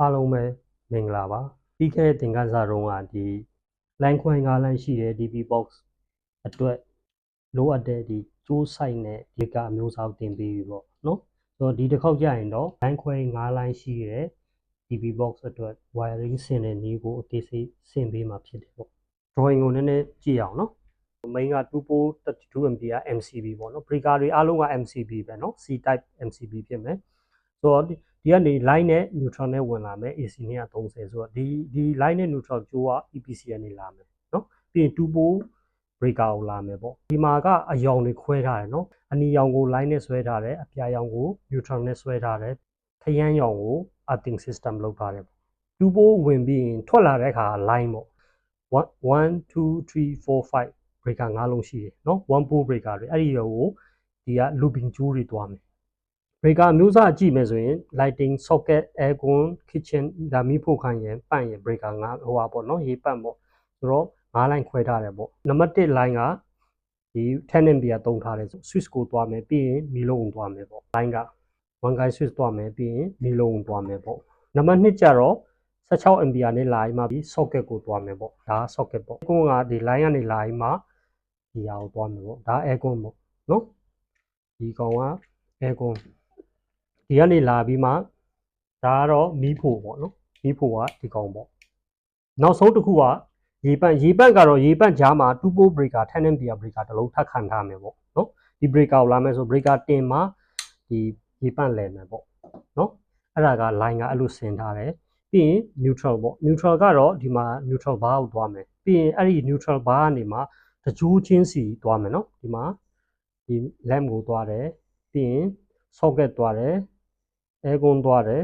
အားလုံးပဲမင်္ဂလာပါပြီးခဲ့တဲ့သင်ခန်းစာတုန်းကဒီ line ခွဲ၅ line ရှိတဲ့ DB box အတွက်လိုအပ်တဲ့ဒီကျိုးဆိုင်နဲ့ဒီကအမျိုးအစားကိုသင်ပေးပြီပေါ့နော်ဆိုတော့ဒီတစ်ခေါက်ကြာရင်တော့ line ခွဲ၅ line ရှိတဲ့ DB box အတွက် wiring ဆင်တဲ့နည်းကိုအသေးစိတ်ဆင်ပေးမှာဖြစ်တယ်ပေါ့ drawing ကိုနည်းနည်းကြည့်အောင်နော် main က2 port 32 ampere MCB ပေါ့နော် breaker တွေအားလုံးက MCB ပဲเนาะ C type MCB ဖြစ်မယ်ဆိုတော့ ဒီကနေ line နဲ့ neutral နဲ့ဝင်လာမယ် AC နဲ့က30ဆိုတော့ဒီဒီ line နဲ့ neutral ကြိုးက EPC ကနေလာမယ်နော်ပြီးရင်2 pole breaker ကိုလာမယ်ပေါ့ဒီမှာကအယောင်တွေခွဲထားတယ်နော်အနီရောင်ကို line နဲ့ဆွဲထားတယ်အပြာရောင်ကို neutral နဲ့ဆွဲထားတယ်ခရမ်းရောင်ကို earthing system လုပ်ထားတယ်ပေါ့2 pole ဝင်ပြီးရင်ထွက်လာတဲ့အခါ line ပေါ့1 2 3 4 5 breaker ၅လုံးရှိတယ်နော်1 pole breaker တွေအဲ့ဒီရောကိုဒီက looping ကြိုးတွေသွားမယ် breaker မျိုးစားကြည့်မယ်ဆိုရင် lighting socket aircon kitchen ဒါမီးဖို့ခိုင်းရင်ပန့်ရင် breaker ငါဟိုပါပေါ့နော်ရေးပတ်ပေါ့ဆိုတော့၅ line ခွဲထားတယ်ပေါ့နံပါတ်1 line ကဒီ tenant ပြတုံးထားတယ်ဆို switch ကိုသွားမယ်ပြီးရင်မီးလုံးကိုသွားမယ်ပေါ့ line က one guy switch သွားမယ်ပြီးရင်မီးလုံးကိုသွားမယ်ပေါ့နံပါတ်2ကျတော့16 ampere နဲ့လာပြီးမှဒီ socket ကိုသွားမယ်ပေါ့ဒါ socket ပေါ့ကိုကဒီ line ကနေလာပြီးမှဒီဟာကိုသွားမယ်ပေါ့ဒါ aircon ပေါ့နော်ဒီကောင်က aircon ဒီကနေလာပြီးမှဒါကတော့မီးဖို့ပေါ့နော်မီးဖို့ကဒီကောင်ပေါ့နောက်ဆုံးတစ်ခုကရေပန့်ရေပန့်ကတော့ရေပန့်ကြားမှာ2 pole breaker 10 ampere breaker တစ်လုံးထပ်ခံထားမယ်ပေါ့နော်ဒီ breaker ကိုလာမယ်ဆို breaker တင်မှာဒီရေပန့်လဲမယ်ပေါ့နော်အဲ့ဒါက line ကအဲ့လိုဆင်ထားတယ်ပြီးရင် neutral ပေါ့ neutral ကတော့ဒီမှာ neutral bar ကိုတွားမယ်ပြီးရင်အဲ့ဒီ neutral bar ကနေမှာတကြိုးချင်းစီတွားမယ်နော်ဒီမှာဒီ lamp ကိုတွားတယ်ပြီးရင် socket တွားတယ် aircon သွားတယ်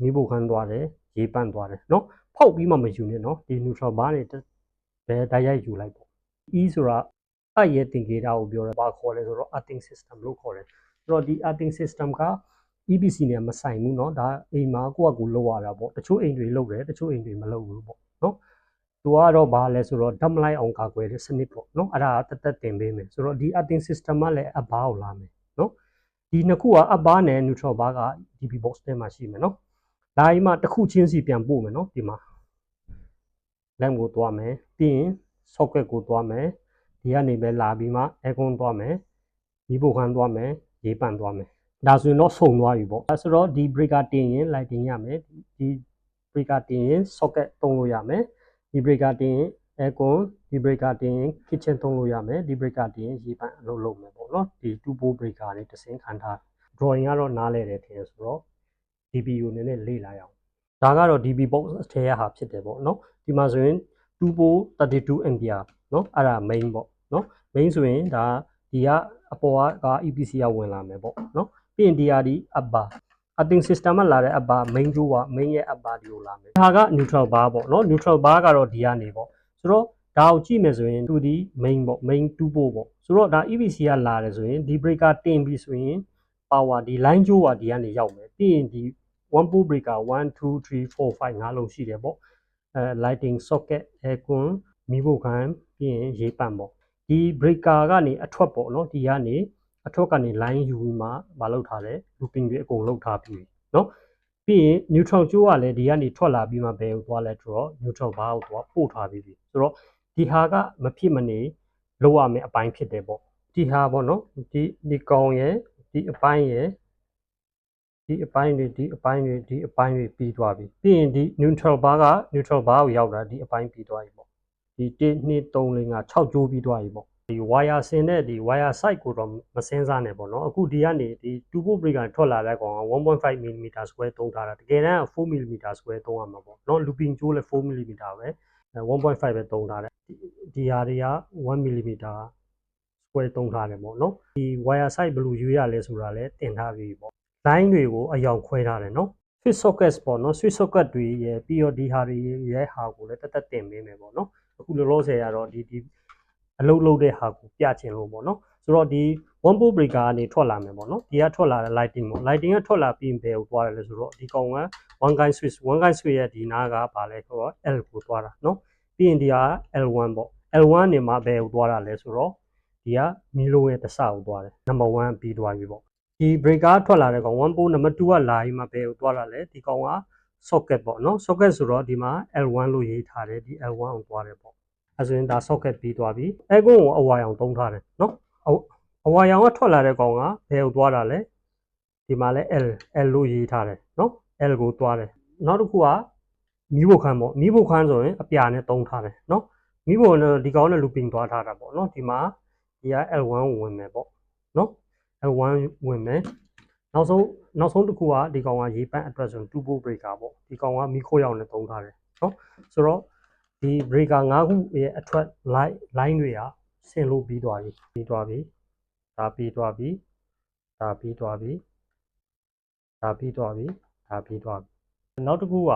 မီးပူခန်းသွားတယ်ရေပန့်သွားတယ်เนาะဖောက်ပြီးမှမယူနဲ့เนาะဒီ neutral bar နဲ့ဘယ်တိုက်ရိုက်ယူလိုက်ပေါ့ E ဆိုတာအရဲ့သင်္ကေတကိုပြောတယ်ဘာခေါ်လဲဆိုတော့ earthing system လို့ခေါ်တယ်ဆိုတော့ဒီ earthing system က EPC နဲ့မဆိုင်ဘူးเนาะဒါအိမ်မှာကိုယ့်အကူလောက်ရတာပေါ့တချို့အိမ်တွေလောက်တယ်တချို့အိမ်တွေမလောက်ဘူးပေါ့เนาะသူကတော့ဘာလဲဆိုတော့ဓာတ်မလိုက်အောင်ကာကွယ်တဲ့စနစ်ပေါ့เนาะအဲ့ဒါကတသက်တင်ပေးမယ်ဆိုတော့ဒီ earthing system ကလည်းအဘားကိုလာမယ်เนาะ ဒီနှစ်ခုကအပ်ပါနဲ့ neutral bar က DB box ထဲမှာရှိမယ်နော်ဒါအိမ်မှာတစ်ခုချင်းစီပြန်ပို့မယ်နော်ဒီမှာ lamp ကိုသွားမယ်ပြီးရင် socket ကိုသွားမယ်ဒီကနေပဲလာပြီးမှ aircon သွားမယ်ဒီပိုခန်းသွားမယ်ရေးပန့်သွားမယ်ဒါဆိုရင်တော့ဆုံသွားပြီပေါ့အဲဆိုတော့ဒီ breaker တင်ရင် lighting ရမယ်ဒီ breaker တင်ရင် socket သုံးလို့ရမယ်ဒီ breaker တင်ရင် aircon ဒီ breaker တင်ရင် kitchen သုံးလို့ရမယ်ဒီ breaker တင်ရင်ရေပန့်အလုပ်လုပ်မယ်ပေါ့နော်ဒီ2 pole breaker လေးတစ်စင်းခံထား drawing ကတော့နားလဲတယ်ထင်ဆိုတော့ DBU နည်းနည်းလေ့လာရအောင်ဒါကတော့ DB box အထက်ရဟာဖြစ်တယ်ပေါ့နော်ဒီမှာဆိုရင်2 pole 32 ampere နော်အဲ့ဒါ main ပေါ့နော် main ဆိုရင်ဒါဒီကအပေါ်က EPC ကဝင်လာမယ်ပေါ့နော်ပြီးရင်ဒီဟာဒီ upper earthing system မှာလာတဲ့ upper main ကျိုးက main ရဲ့ upper ဒီကိုလာမယ်ဒါက neutral bar ပေါ့နော် neutral bar ကတော့ဒီကနေပေါ့ဆိုတော့ ဒါကိုကြည့်မယ်ဆိုရင်သူဒီ main ပေါ့ main 2ပို့ပေါ့ဆိုတော့ဒါ EVC ကလာတယ်ဆိုရင်ဒီ breaker တင်ပြီဆိုရင် power ဒီ line ကြိုးကဒီကနေရောက်မယ်ပြီးရင်ဒီ one pole breaker 1 2 3 4 5 5လုံးရှိတယ်ပေါ့အဲ lighting socket aircon မီးဖိုခံပြီးရင်ရေပန့်ပေါ့ဒီ breaker ကနေအထွက်ပေါ့နော်ဒီကနေအထွက်ကနေ line ယူပြီးမှမလုပ်ထားလဲ looping တွေအကုန်လုပ်ထားပြီးနော်ပြီးရင် neutral ကြိုးကလည်းဒီကနေထွက်လာပြီးမှဘယ်ကိုသွားလဲဆိုတော့ neutral bar ကိုသွားပို့ထားပြီးပြီဆိုတော့ ဒီဟာကမဖြစ်မနေလောက်ရမယ်အပိုင်းဖြစ်တယ်ပေါ့ဒီဟာပေါ့နော်ဒီဒီကောင်ရဲ့ဒီအပိုင်းရဲ့ဒီအပိုင်းတွေဒီအပိုင်းတွေဒီအပိုင်းတွေပြီးသွားပြီပြီးရင်ဒီ neutral bar က neutral bar ကိုရောက်တာဒီအပိုင်းပြီးသွားပြီပေါ့ဒီ1 2 3 4 5 6ကျိုးပြီးသွားပြီပေါ့ဒီ wire ဆင်တဲ့ဒီ wire side ကိုတော့မစင်းစားနဲ့ပေါ့နော်အခုဒီကနေဒီ2 volt breaker ထွက်လာတဲ့ကောင်က1.5 mm square သုံးထားတာတကယ်တမ်း4 mm square သုံးရမှာပေါ့နော် looping ကျိုးလည်း4 mm ပဲ 1.5ပဲသုံးထားတယ်ဒီဟာတွေက1 mm square သုံးထားတယ်ပေါ့နော်ဒီ wire side ဘယ်လိုရွေးရလဲဆိုတာလည်းတင်ထားပြီပေါ့ line တွေကိုအယောင်ခွဲထားတယ်နော် switch socket ပေါ့နော် switch socket တွေရဲ့ပြီးတော့ဒီဟာတွေရဲ့ဟာကိုလည်းတက်တက်တင်ပေးမယ်ပေါ့နော်အခုလောလောဆယ်ကတော့ဒီဒီ အလုပ်လုပ်တဲ့ဟာကိုပြချင်လို့ပေါ့နော်ဆိုတော့ဒီ one pole breaker ကနေထွက်လာမယ်ပေါ့နော်ဒီကထွက်လာတဲ့ lighting ပေါ့ lighting ကထွက်လာပြီးဘယ်ကိုသွားတယ်လဲဆိုတော့ဒီကောင်က one guy switch one guy switch ရဲ့ဒီနားကဘာလဲဆိုတော့ L ကိုသွားတာနော်ပြီးရင်ဒီက L1 ပေါ့ L1 နေမှာဘယ်ကိုသွားတာလဲဆိုတော့ဒီကမီလိုရဲ့တစကိုသွားတယ် number 1ပြီးသွားပြီပေါ့ဒီ breaker ထွက်လာတဲ့ကောင်1 pole number 2ကလာပြီးမှဘယ်ကိုသွားလာလဲဒီကောင်က socket ပေါ့နော် socket ဆိုတော့ဒီမှာ L1 လို့ရေးထားတယ်ဒီ L1 ကိုသွားတယ်ပေါ့ အဲဆိုရင်ဒါ socket ပြီးသွားပြီအဲကုန်းကိုအဝါရောင်သုံးထားတယ်နော်အဝအဝါရောင်ကထွက်လာတဲ့ကောင်ကဘယ်ကိုသွားတာလဲဒီမှာလဲ L L လို့ရေးထားတယ်နော် L ကိုသွားတယ်နောက်တစ်ခုကမီးဘုတ်ခမ်းပေါ့မီးဘုတ်ခမ်းဆိုရင်အပြာနဲ့သုံးထားတယ်နော်မီးဘုတ်နဲ့ဒီကောင်နဲ့ looping သွားထားတာပေါ့နော်ဒီမှာဒီက L1 ကိုဝင်မယ်ပေါ့နော် L1 ဝင်မယ်နောက်ဆုံးနောက်ဆုံးတစ်ခုကဒီကောင်ကရေပန့်အတွက်ဆိုရင် turbo breaker ပေါ့ဒီကောင်ကမီးခိုးရောင်နဲ့သုံးထားတယ်နော်ဆိုတော့ ဒီ breaker ၅ခုရဲ့အထွက် line line တွေကဆင်လို့ပြီးသွားပြီပြီးသွားပြီဒါပြီးသွားပြီဒါပြီးသွားပြီဒါပြီးသွားပြီဒါပြီးသွားပြီနောက်တစ်ခုက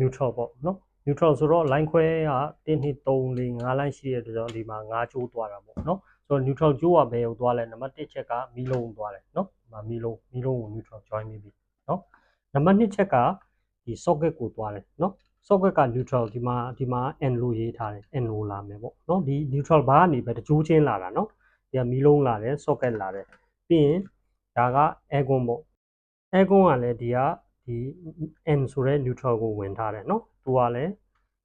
neutral ပေါ့နော် neutral ဆိုတော့ line ခွဲက1 2 3 4 5 line ရှိတဲ့အတွက်ကြောင့်ဒီမှာ5ချိုးသွားတာပေါ့နော်ဆိုတော့ neutral ကျိုးကဘယ်ကိုသွားလဲနံပါတ်1ချက်ကမီလုံးကိုသွားတယ်နော်ဒီမှာမီလုံးမီလုံးကို neutral join ပြီးပြီနော်နံပါတ်2ချက်ကဒီ socket ကိုသွားတယ်နော် socket က neutral ဒီမှာဒီမှာ n လို့ရေးထားတယ် n လို့လာမယ်ပေါ့နော်ဒီ neutral ဘာကနေပဲတကြိုးချင်းလာတာနော်ဒီကမီလုံးလာတယ် socket လာတယ်ပြီးရင်ဒါက aircon ပေါ့ aircon ကလည်းဒီကဒီ n ဆိုတဲ့ neutral ကိုဝင်ထားတယ်နော်သူကလည်း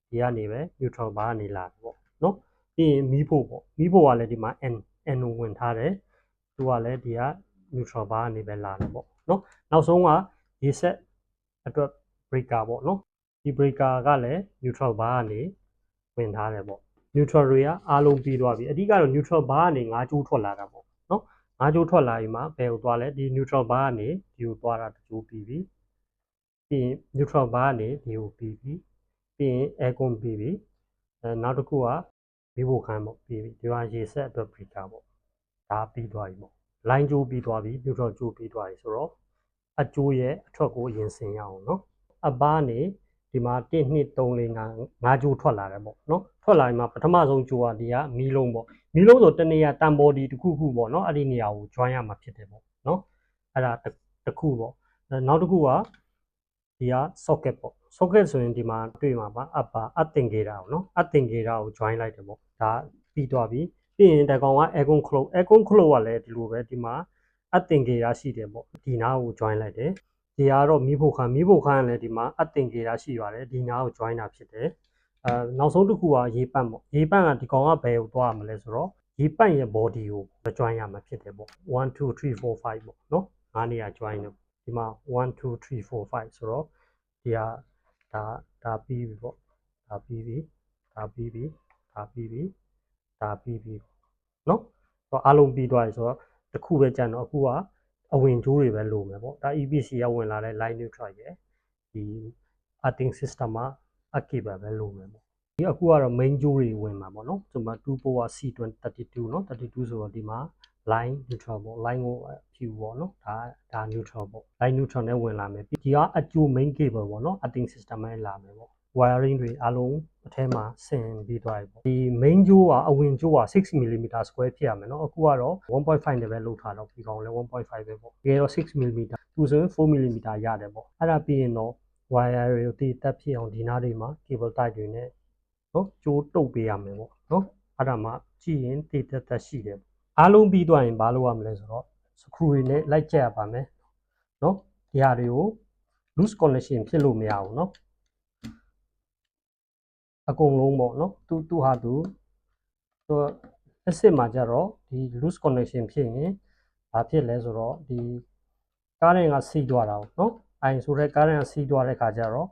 ဒီကနေပဲ neutral ဘာကနေလာတယ်ပေါ့နော်ပြီးရင်မီးဖို့ပေါ့မီးဖို့ကလည်းဒီမှာ n n ကိုဝင်ထားတယ်သူကလည်းဒီက neutral ဘာကနေပဲလာတယ်ပေါ့နော်နောက်ဆုံးကရေဆက်အတွက် breaker ပေါ့နော် ဒီ breaker ကလည်း neutral ဘာကနေဝင်ထားတယ်ပေါ့ neutral တွေကအားလုံးပြီးသွားပြီအဓိကတော့ neutral ဘာကနေ၅ကျိုးထွက်လာတာပေါ့နော်၅ကျိုးထွက်လာပြီးမှဘယ်ကိုသွားလဲဒီ neutral ဘာကနေဒီကိုသွားတာတကျိုးပြီးပြီပြီးရင် neutral ဘာကနေဒီကိုပြီးပြီပြီးရင် aircon ပြီးပြီအဲနောက်တစ်ခုကမိဖို့ခန်းပေါ့ပြီးပြီဒီမှာရေဆက်အတွက် breaker ပေါ့ဒါပြီးသွားပြီပေါ့ line ကျိုးပြီးသွားပြီ neutral ကျိုးပြီးသွားပြီဆိုတော့အကျိုးရဲ့အထွက်ကိုရင်ဆင်ရအောင်နော်အပားနေ ဒီမှာ1 2 3 4 5 5ကျိုးထွက်လာတယ်ပေါ့နော်ထွက်လာရင်မှာပထမဆုံးကျိုးကဒီကမီးလုံးပေါ့မီးလုံးဆိုတနေရာတန်ဘော်ဒီတစ်ခုခုပေါ့နော်အဲ့ဒီနေရာကို join ရမှာဖြစ်တယ်ပေါ့နော်အဲ့ဒါတစ်ခုပေါ့နောက်တစ်ခုကဒီက socket ပေါ့ socket ဆိုရင်ဒီမှာတွေ့မှာပါအပါအသင်္ကေတာကိုနော်အသင်္ကေတာကို join လိုက်တယ်ပေါ့ဒါပြီးသွားပြီပြီးရင်တကောင်က aircon close aircon close ကလည်းဒီလိုပဲဒီမှာအသင်္ကေတာရှိတယ်ပေါ့ဒီနားကို join လိုက်တယ် ဒီကတော့မီးဖို့ခန်းမီးဖို့ခန်းကလည်းဒီမှာအသင်္ကေတာရှိပါတယ်ဒီနားကို join တာဖြစ်တယ်အဲနောက်ဆုံးတစ်ခုကရေပန့်ပေါ့ရေပန့်ကဒီကောင်ကဘယ်ကိုသွားရမလဲဆိုတော့ရေပန့်ရဲ့ body ကို join ရမှာဖြစ်တယ်ပေါ့1 2 3 4 5ပေါ့နော်ငါးနေရာ join တယ်ဒီမှာ1 2 3 4 5ဆိုတော့ဒီကဒါဒါပြီးပြီပေါ့ဒါပြီးပြီဒါပြီးပြီဒါပြီးပြီဒါပြီးပြီနော်တော့အားလုံးပြီးသွားပြီဆိုတော့တစ်ခုပဲကြံတော့အခုက အဝင်ကျိုးတွေပဲလိုမယ်ပေါ့ဒါ EPC ကဝင်လာတဲ့ line neutral ရဲ့ဒီ arting system မှာ cable ပဲလိုမယ်ပေါ့ဒီအခုကတော့ main ကျိုးတွေဝင်မှာပေါ့နော်ဒီမှာ2 power C32 เนาะ32ဆိုတော့ဒီမှာ line neutral ပေါ့ line ကိုဖြူပေါ့နော်ဒါဒါ neutral ပေါ့ line neutral နဲ့ဝင်လာမယ်ဒီကအကျိုး main cable ပေါ့နော် arting system နဲ့လာမယ်ပေါ့ wiring တွေအားလုံးအထဲမှာဆင်ပြီးသွားပြီပေါ့ဒီ main ကျိုးကအဝင်ကျိုးက6 mm square ဖြစ်ရမယ်เนาะအခုကတော့1.5နဲ့ပဲလုပ်ထားတော့ဒီကောင်လည်း1.5ပဲပေါ့တကယ်တော့6 mm သူဆိုရင်4 mm ရတယ်ပေါ့အဲ့ဒါပြီးရင်တော့ wire တွေကိုတည်တက်ဖြစ်အောင်ဒီနားတွေမှာ cable tie တွေနဲ့နော်ကျိုးတုပ်ပေးရမယ်ပေါ့နော်အဲ့ဒါမှကြည့်ရင်တည်တက်တက်ရှိတယ်အားလုံးပြီးသွားရင်ဘာလုပ်ရမလဲဆိုတော့ screw တွေနဲ့လိုက်ကြက်ရပါမယ်နော်ဒီဟာတွေကို loose connection ဖြစ်လို့မရဘူးနော် အကုန်လုံးပေါ့နော်သူသူဟာသူသူအစ်စ်မှာကြတော့ဒီ loose connection ဖြစ်ရင်ဘာဖြစ်လဲဆိုတော့ဒီကားရင်ကစီးသွားတာပေါ့နော်အိုင်ဆိုတဲ့ကားရင်ကစီးသွားတဲ့ခါကျတော့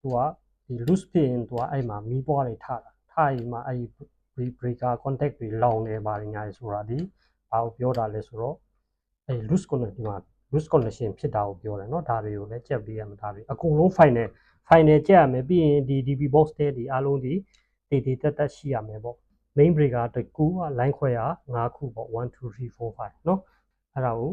သူကဒီ loose ဖြစ်ရင်သူကအဲ့မှာမီးပွားတွေထတာထရင်မှအဲ့ဒီ breaker contact တွေလောင်နေပါတယ်ညာဆိုတာဒီဘာကိုပြောတာလဲဆိုတော့အဲ့ loose connection မှာ loose connection ဖြစ်တာကိုပြောတယ်เนาะဒါတွေကိုလည်းကြက်ပေးရမှာဒါတွေအကုန်လုံး final final ကြက်ရမယ်ပြီးရင်ဒီ DB box တဲ့ဒီအားလုံးဒီတည်တည်တက်တက်ရှိရမယ်ပေါ့ main breaker တကူက line ခွဲရ5ခုပေါ့1 2 3 4 5เนาะအဲ့ဒါကို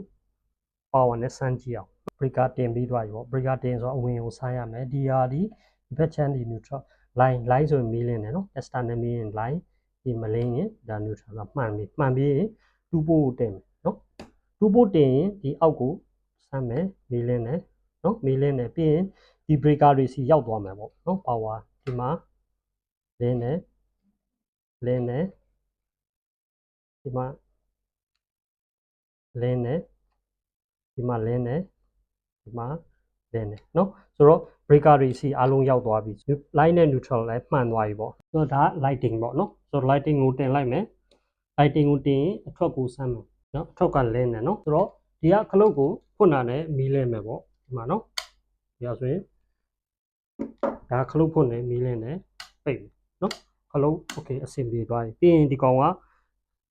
power နဲ့စမ်းကြည့်အောင် breaker တင်ပြီးသွားပြီပေါ့ breaker တင်ဆိုတော့အဝင်ကိုဆိုင်းရမယ်ဒီဟာဒီဒီဘက် channel ဒီ neutral line line ဆိုရင်မီးလင်းတယ်เนาะ external မီးရင် line ဒီမလင်းရင်ဒါ neutral ကမှန်ပြီမှန်ပြီးရင်2ပို့ကိုတင်မယ်เนาะ2ပို့တင်ရင်ဒီအောက်ကို ဆမ်းမယ်မီလင်းနဲ့နော်မီလင်းနဲ့ပြီးရင်ဒီ breaker တွေစီရောက်သွားမှာပေါ့နော် power ဒီမှာလင်းနဲ့လင်းနဲ့ဒီမှာလင်းနဲ့ဒီမှာလင်းနဲ့ဒီမှာလင်းနဲ့နော်ဆိုတော့ breaker တွေစီအလုံးရောက်သွားပြီ line နဲ့ neutral လည်းမှန်သွားပြီပေါ့ဆိုတော့ဒါ lighting ပေါ့နော်ဆိုတော့ lighting ကိုတင်လိုက်မယ် lighting ကိုတင်ရင်အထွက်ကိုဆမ်းမယ်နော်အထွက်ကလင်းတယ်နော်ဆိုတော့ဒီကခလုတ်ကို ဖွင့်တာနဲ့မီးလင်းမယ်ပေါ့ဒီမှာနော်ဒီကဆိုရင်ဒါခလုတ်ဖွင့်တယ်မီးလင်းတယ်ပိတ်မယ်နော်ခလုတ် okay အဆင်ပြေသွားပြီပြီးရင်ဒီကောင်က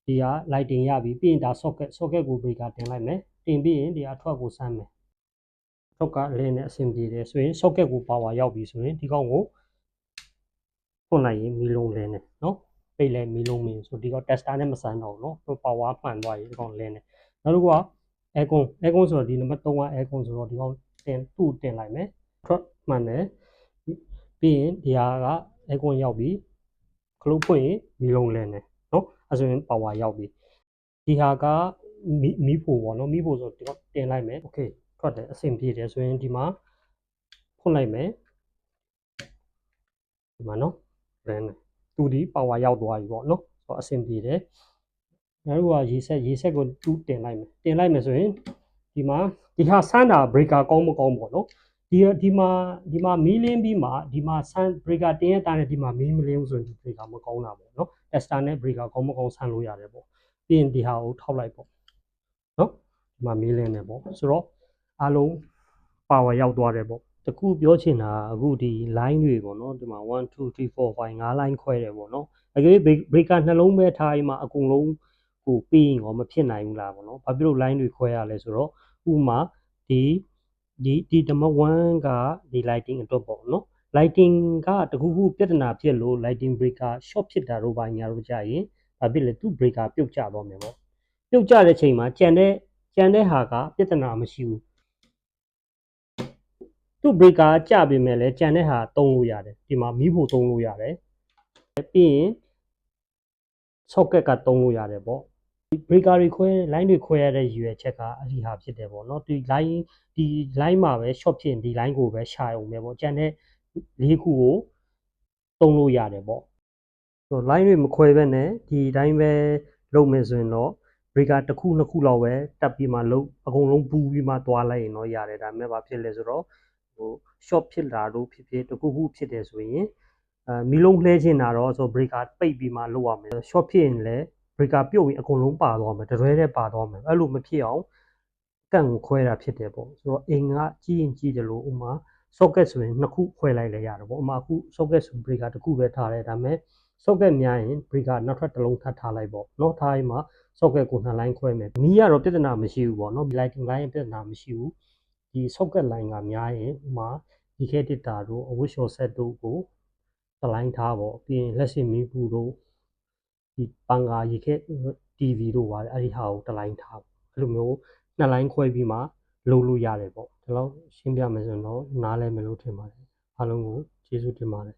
ဒီက lighting ရပြီပြီးရင်ဒါ socket socket ကို breaker တင်လိုက်မယ်တင်ပြီးရင်ဒီအထွက်ကိုစမ်းမယ်ထောက်ကလင်းနဲ့အဆင်ပြေတယ်ဆိုရင် socket ကို power ရောက်ပြီဆိုရင်ဒီကောင်ကိုဖွင့်လိုက်ရင်မီလုံးလင်းတယ်နော်ပိတ်လဲမီလုံးမင်းဆိုဒီကောင် tester နဲ့မဆန်းတော့ဘူးနော်သူ power မှန်သွားရင်ဒီကောင်လင်းတယ်နောက်တစ်ခုက aircon aircon ဆိုတော့ဒီနံပါတ်3က aircon ဆိုတော့ဒီကောင်တင်သူ့တင်လိုက်မယ် truck မှန်တယ်ပြီးရင်ဒီဟာက aircon ရောက်ပြီခလုတ်ဖွင့်ရင်မီလုံးလင်းတယ်နော်အဲဆိုရင် power ရောက်ပြီဒီဟာကမီမီဖို့ပေါ့နော်မီဖို့ဆိုတော့ဒီကောင်တင်လိုက်မယ် okay ထွက်တယ်အဆင်ပြေတယ်ဆိုရင်ဒီမှာဖွင့်လိုက်မယ်ဒီမှာနော်လင်းတယ်သူဒီ power ရောက်သွားပြီပေါ့နော်ဆိုတော့အဆင်ပြေတယ် နောက်တစ်ခုကရေဆက်ရေဆက်ကိုတူးတင်လိုက်မယ်တင်လိုက်မယ်ဆိုရင်ဒီမှာဒီဟာဆန်းတာ breaker ကောင်းမကောင်းပေါ့နော်ဒီဒီမှာဒီမှာမီးလင်းပြီးမှဒီမှာဆန်း breaker တင်ရတာနဲ့ဒီမှာမီးမလင်းဘူးဆိုရင်ဒီ breaker မကောင်းတာပေါ့နော် tester နဲ့ breaker ကောင်းမကောင်းဆန်းလို့ရတယ်ပေါ့ပြီးရင်ဒီဟာကိုထောက်လိုက်ပေါ့နော်ဒီမှာမီးလင်းတယ်ပေါ့ဆိုတော့အားလုံး power ရောက်သွားတယ်ပေါ့တခုပြောချင်တာကအခုဒီ line တွေပေါ့နော်ဒီမှာ1 2 3 4 5 5 line ခွဲတယ်ပေါ့နော်အကယ်၍ break- breaker နှလုံးပဲထားရင်မှအကုန်လုံး ဟိုပြီးရင်ရောမဖြစ်နိုင်ဘူးလားပေါ့နော်ဘာဖြစ်လို့ line တွေခွဲရလဲဆိုတော့ဥပမာဒီဒီဒီဓမ္မ1ကဒီ lighting အတွက်ပေါ့နော် lighting ကတခုခုပြဿနာဖြစ်လို့ lighting breaker short ဖြစ်တာတို့ဘာညာတို့ကြာရင်ဘာဖြစ်လဲသူ့ breaker ပြုတ်ကျသွားမယ်ပေါ့ပြုတ်ကျတဲ့ချိန်မှာကြံတဲ့ကြံတဲ့ဟာကပြဿနာမရှိဘူးသူ့ breaker ကကျပေမဲ့လည်းကြံတဲ့ဟာတုံးလို့ရတယ်ဒီမှာမီးဖို့တုံးလို့ရတယ်ပြီးရင် socket ကတုံးလို့ရတယ်ပေါ့ဒီ breaker တွေခွဲ line တွေခွဲရတဲ့ရည်ရွယ်ချက်ကအဲ့ဒီဟာဖြစ်တယ်ပေါ့နော်ဒီ line ဒီ line မှာပဲ short ဖြစ်ရင်ဒီ line ကိုပဲရှာအောင်ပဲပေါ့ကြံတဲ့လေးခုကိုတုံးလို့ရတယ်ပေါ့ဆို line တွေမခွဲဘဲနဲ့ဒီတိုင်းပဲလုပ်မယ်ဆိုရင်တော့ breaker တစ်ခုနှစ်ခုလောက်ပဲတက်ပြီးမှလုံးအကုန်လုံးပူပြီးမှသွားလိုက်ရင်တော့ရတယ်ဒါပေမဲ့ဘာဖြစ်လဲဆိုတော့ဟို short ဖြစ်တာတို့ဖြစ်ဖြစ်တစ်ခုခုဖြစ်တယ်ဆိုရင်အဲမီလုံးလှဲချင်တာတော့ဆို breaker ပိတ်ပြီးမှလုပ်ရမယ် short ဖြစ်ရင်လည်း breaker ပြုတ်ပြီးအကုန်လုံးပါသွားမယ်တရွဲနဲ့ပါသွားမယ်အဲ့လိုမဖြစ်အောင်ကန့်ကိုခွဲတာဖြစ်တယ်ပေါ့ဆိုတော့အိမ်ကကြည့်ရင်ကြည့်တယ်လို့ဥမာ socket ဆိုရင်နှစ်ခုခွဲလိုက်လဲရတယ်ပေါ့ဥမာအခု socket ဆို breaker တစ်ခုပဲထားတယ်ဒါပေမဲ့ socket များရင် breaker နောက်ထပ်တစ်လုံးထပ်ထားလိုက်ပေါ့နောက်ထားရင်မှ socket ကိုနှစ် line ခွဲမယ်မီးကတော့ပြဿနာမရှိဘူးပေါ့နော် lighting line ပြဿနာမရှိဘူးဒီ socket line ကများရင်ဥမာ DK data တို့အဝတ်လျှော်ဆက်တို့ကို align ထားပေါ့ပြီးရင်လက်ရှိမီးဘူးတို့ ဒီပန်ကာရေခဲ TV တို့ပါအဲ့ဒီဟာကိုတစ်လိုင်းထားပေါ့အဲ့လိုမျိုးနှစ်လိုင်းခွဲပြီးမှလုပ်လို့ရတယ်ပေါ့ဒီလောက်ရှင်းပြမယ်ဆိုရင်တော့နားလည်မယ်လို့ထင်ပါတယ်အားလုံးကိုကျေးဇူးတင်ပါတယ်